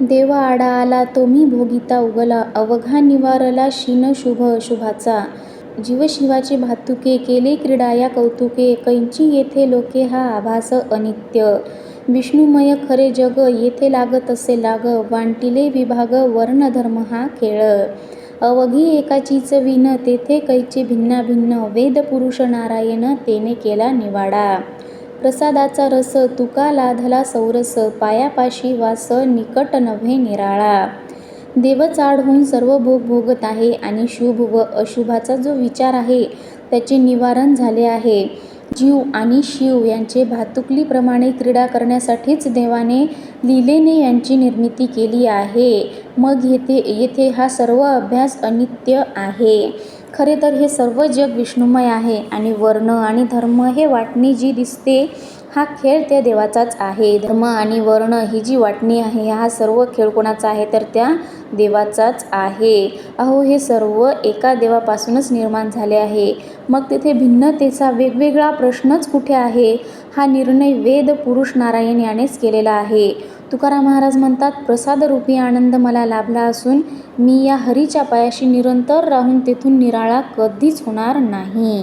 देव आडा आला तो मी भोगिता उगला. अवघा निवारला शीन शुभ अशुभाचा जीवशिवाचे भातुके केले क्रीडा या कौतुके. कैंची येथे लोके हा आभास अनित्य. विष्णुमय खरे जग येथे लागत असे लाग. वांटिले विभाग वर्णधर्म हा खेळ. अवघी एकाचीच विन तेथे कैचे भिन्ना भिन्न वेद पुरुष नारायण तेने केला निवाडा. प्रसादाचा रस तुका लाधला सौरस पायापाशी वास निकट नव्हे निराळा. देव चाढून सर्व भोग भोगत आहे आणि शुभ व अशुभाचा जो विचार आहे त्याचे निवारण झाले आहे. जीव आणि शिव यांचे भातुकलीप्रमाणे क्रीडा करण्यासाठीच देवाने लीलेने यांची निर्मिती केली आहे. मग येथे येथे हा सर्व अभ्यास अनित्य आहे. खरे तर हे सर्व जग विष्णुमय आहे आणि वर्ण आणि धर्म हे वाटणी जी दिसते हा खेळ त्या देवाचाच आहे. धर्म आणि वर्ण ही जी वाटणी आहे हा सर्व खेळ कोणाचा आहे तर त्या देवाचाच आहे. अहो हे सर्व एका देवापासूनच निर्माण झाले आहे. मग तेथे भिन्नतेचा वेगवेगळा प्रश्नच कुठे आहे? हा निर्णय वेद पुरुष नारायण यानेच केलेला आहे. तुकाराम महाराज म्हणतात प्रसादरूपी आनंद मला लाभला असून मी या हरीच्या पायाशी निरंतर राहून तेथून निराळा कधीच होणार नाही.